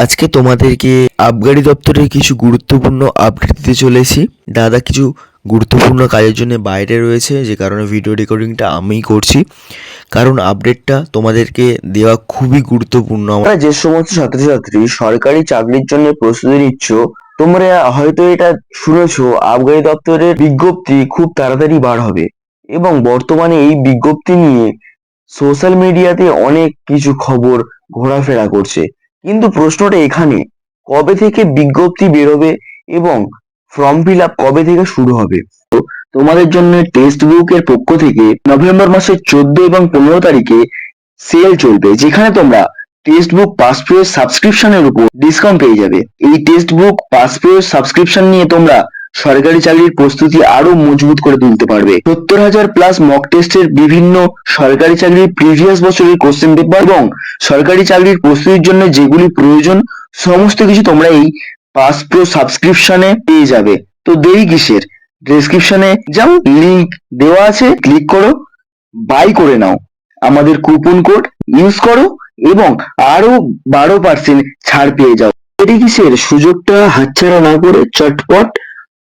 আজকে তোমাদেরকে আবগারি দপ্তরের কিছু গুরুত্বপূর্ণ আপডেট দিতে চলেছি। দাদা কিছু গুরুত্বপূর্ণ কাজের জন্য বাইরে রয়েছে, যে কারণে ভিডিও রেকর্ডিংটা আমিই করছি। কারণ আপডেটটা তোমাদেরকে দেওয়া খুবই গুরুত্বপূর্ণ আমার। যে সমস্ত ছাত্রছাত্রী সরকারি চাকরির জন্য প্রস্তুতি নিচ্ছ, তোমরা হয়তো এটা শুনেছো আবগারি দপ্তরের বিজ্ঞপ্তি খুব তাড়াতাড়ি বার হবে। এবং বর্তমানে এই বিজ্ঞপ্তি নিয়ে সোশ্যাল মিডিয়াতে অনেক কিছু খবর ঘোরাফেরা করছে। কিন্তু প্রশ্নটা এখানে, কবে থেকে বিজ্ঞপ্তি বেরোবে এবং ফর্ম ফিল আপ কবে থেকে শুরু হবে? তো তোমাদের জন্য টেস্ট বুকের পক্ষ থেকে নভেম্বর মাসের চোদ্দ এবং পনেরো তারিখে সেল চলবে, যেখানে তোমরা টেস্ট বুক পাস পেয়ের সাবস্ক্রিপশনের উপর ডিসকাউন্ট পেয়ে যাবে। এই টেক্সট বুক পাস পেয়ের সাবস্ক্রিপশন নিয়ে তোমরা সরকারি চাকরির প্রস্তুতি আরও মজবুত করে তুলতে পারবে। সত্তর হাজার প্লাস মক টেস্টের বিভিন্ন সরকারি চাকরির প্রিভিয়াস বছরের কোশ্চেন পেপার এবং সরকারি চাকরির প্রস্তুতির জন্য যেগুলি প্রয়োজন, সমস্ত কিছু তোমরা এই পাস প্রো সাবস্ক্রিপশনে পেয়ে যাবে। তো দেরি কিসের? ডেসক্রিপশনে যাও লিংক দেওয়া আছে ক্লিক করো বাই করে নাও। আমাদের কুপন কোড ইউজ করো এবং আরও বারো পার্সেন্ট ছাড় পেয়ে যাও। এটি কিসের? সুযোগটা হাতছাড়া না করে চটপট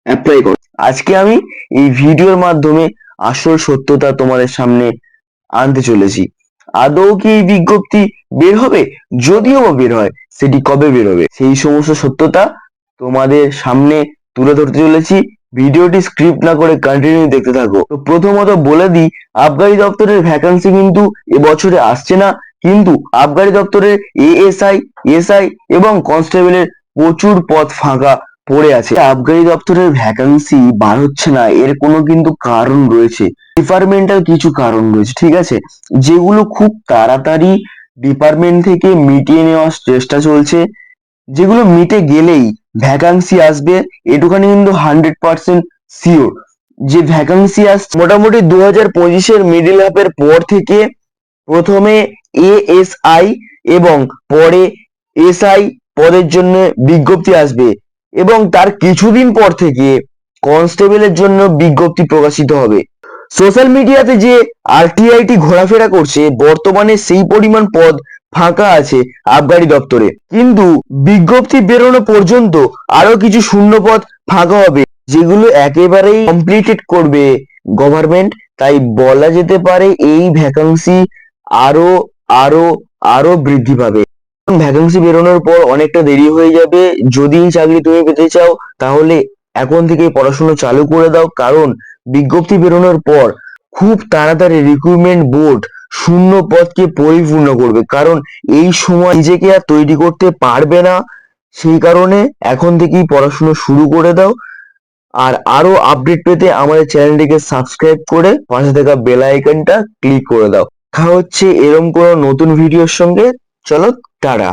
অ্যাপ্লাই করো। আজকে আমি এই ভিডিওর মাধ্যমে আসল সত্যতা তোমাদের সামনে আনতে চলেছি। আদৌ কি এই বিজ্ঞপ্তি বের হবে? যদিও বা বের হয়, সেটি কবে বের হবে? সেই সমস্ত সত্যতা তোমাদের সামনে তুলে ধরতে চলেছি। ভিডিওটি স্ক্রিপ্ট না করে কন্টিনিউ দেখতে থাকো। তো প্রথমত বলে দিই, আবগারি দপ্তরের ভ্যাকান্সি কিন্তু এবছরে আসছে না, কিন্তু আবগারি দপ্তরের এএসআই এসআই এবং কনস্টেবলের প্রচুর পদ ফাঁকা। পড়ে আছে। আবগারি দপ্তরের ভ্যাকান্সি বার হচ্ছে না, এর কোনো কিন্তু কারণ রয়েছে। ডিপার্টমেন্টাল কিছু কারণ রয়েছে, ঠিক আছে? যেগুলো খুব তাড়াতাড়ি ডিপার্টমেন্ট থেকে মিটিয়ে নেওয়ার চেষ্টা চলছে। যেগুলো মিটে গেলেই ভ্যাকান্সি আসবে, এটুখানি কিন্তু হান্ড্রেড পার্সেন্ট শিওর যে ভ্যাকান্সি আসছে, মোটামুটি দু হাজার পঁচিশের মিডিল হাফের পর থেকে প্রথমে এএসআই এবং পরে এসআই পদের জন্য বিজ্ঞপ্তি আসবে। এবং তার কিছুদিন পর থেকে কনস্টেবলের জন্য বিজ্ঞপ্তি প্রকাশিত হবে। সোশ্যাল মিডিয়াতে যে আরটিআইটি ঘোরাফেরা করছে, বর্তমানে সেই পরিমাণ পদ ফাঁকা আছে আবগারি দপ্তরে। কিন্তু বিজ্ঞপ্তি বেরোনো পর্যন্ত আরও কিছু শূন্য পদ ফাঁকা হবে, যেগুলো একেবারেই কমপ্লিটেড করবে গভর্নমেন্ট। তাই বলা যেতে পারে এই ভ্যাকান্সি আরও আরও আরও বৃদ্ধি পাবে। ভ্যাকান্সি বেরোনোর পর অনেকটা দেরি হয়ে যাবে। যদি চাকরি তুমি পেতে চাও, তাহলে এখন থেকে পড়াশোনা চালু করে দাও। কারণ বিজ্ঞপ্তি বেরোনোর পর খুব তাড়াতাড়ি রিক্রুটমেন্ট বোর্ড শূন্য পদকে পরিপূর্ণ করবে। কারণ এই সময় নিজেকে আর তৈরি করতে পারবে না। সেই কারণে এখন থেকেই পড়াশোনা শুরু করে দাও। আর আরও আপডেট পেতে আমাদের চ্যানেলটিকে সাবস্ক্রাইব করে পাশে থাকা বেল আইকনটা ক্লিক করে দাও। দেখা হচ্ছে এরকম কোনো নতুন ভিডিওর সঙ্গে। চলো টাটা